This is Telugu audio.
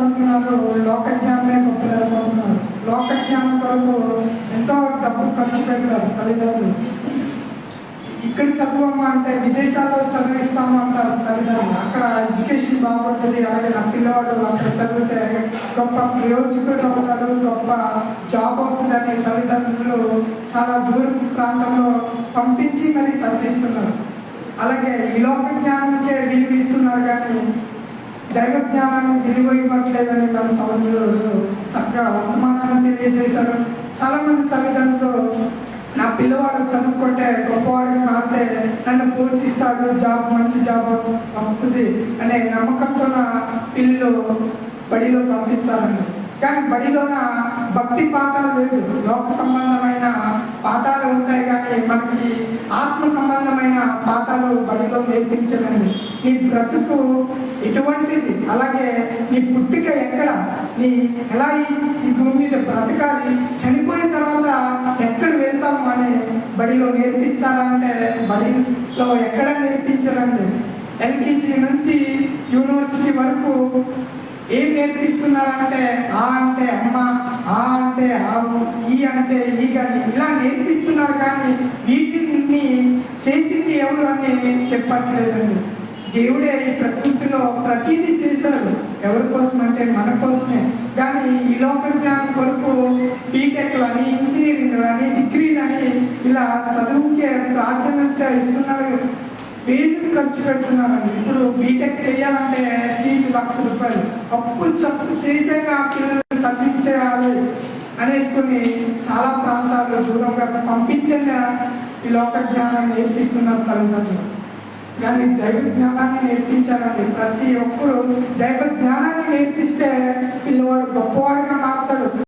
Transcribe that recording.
అనుకుంటున్నారు లోక జ్ఞానమే గొప్పది అనుకుంటున్నారు. లోక జ్ఞానం కొరకు ఎంతో డబ్బు ఖర్చు పెడతారు తల్లిదండ్రులు. ఇక్కడ చదువమ్మా అంటే విదేశాల్లో చదివిస్తాము అంటారు తల్లిదండ్రులు. అక్కడ ఎడ్యుకేషన్ బాగుంటుంది అలాగే నా పిల్లవాడు అక్కడ చదివితే గొప్ప ప్రయోజకుడు అవుతాడు గొప్ప జాబ్ అవుతుందని తల్లిదండ్రులు చాలా దూర ప్రాంతంలో పంపించి మరి చదివిస్తున్నారు అలాగే ఈ లోక జ్ఞానంకే విలువిస్తున్నారు కానీ దైవ జ్ఞానాన్ని విలువ ఇవ్వట్లేదని మన చక్కగా వర్తమానాన్ని తెలియజేశారు. చాలా మంది తల్లిదండ్రులు నా పిల్లవాడు చదువుకుంటే గొప్పవాడు మాతే నన్ను పోషిస్తాడు జాబ్ మంచి జాబ్ వస్తుంది అనే నమ్మకంతో నా పిల్లలు బడిలో పంపిస్తారండి. కానీ బడిలోన భక్తి పాఠాలు లేదు. లోక సంబంధమైన పాఠాలు ఉంటాయి కానీ మనకి ఆత్మ సంబంధమైన పాఠాలు బడిలో నేర్పించదండి నీ బ్రతుకు ఎటువంటిది అలాగే నీ పుట్టిక ఎక్కడ? నీ ఎలా ఈ భూమి మీద బ్రతకాలి? చనిపోయిన తర్వాత ఎక్కడ వెళ్తాము అని బడిలో నేర్పిస్తారంటే బడిలో ఎక్కడ నేర్పించరండి? ఎల్కేజీ నుంచి యూనివర్సిటీ వరకు ఏం నేర్పిస్తున్నారంటే ఆ అంటే అమ్మ ఆ అంటే ఆవు ఈ అంటే ఈ కానీ. ఇలా నేర్పిస్తున్నారు కానీ వీటిని చేసింది ఎవరు అని చెప్పట్లేదండి. దేవుడే ఈ ప్రకృతిలో ప్రతిదీ చేశారు ఎవరి కోసం అంటే మన కోసమే. కానీ ఈ లోక జ్ఞానం కొరకు బీటెక్లు అని ఇంజనీరింగ్ అని డిగ్రీలు అని ఇలా చదువుకే ప్రాధాన్యత ఇస్తున్నారు. వేలు ఖర్చు పెడుతున్నారండి ఇప్పుడు బీటెక్ చేయాలంటే ఫీజు లక్ష రూపాయలు. అప్పులు చప్పు చేసాక పిల్లలు చదివించేయాలి అనేసుకుని చాలా ప్రాంతాల్లో దూరంగా పంపించిన ఈ లోక జ్ఞానాన్ని నేర్పిస్తున్నారు తల్లిదండ్రులు. కానీ దైవ జ్ఞానాన్ని నేర్పించాలండి. ప్రతి ఒక్కరు దైవ జ్ఞానాన్ని నేర్పిస్తే పిల్లవాడు గొప్పవాడుగా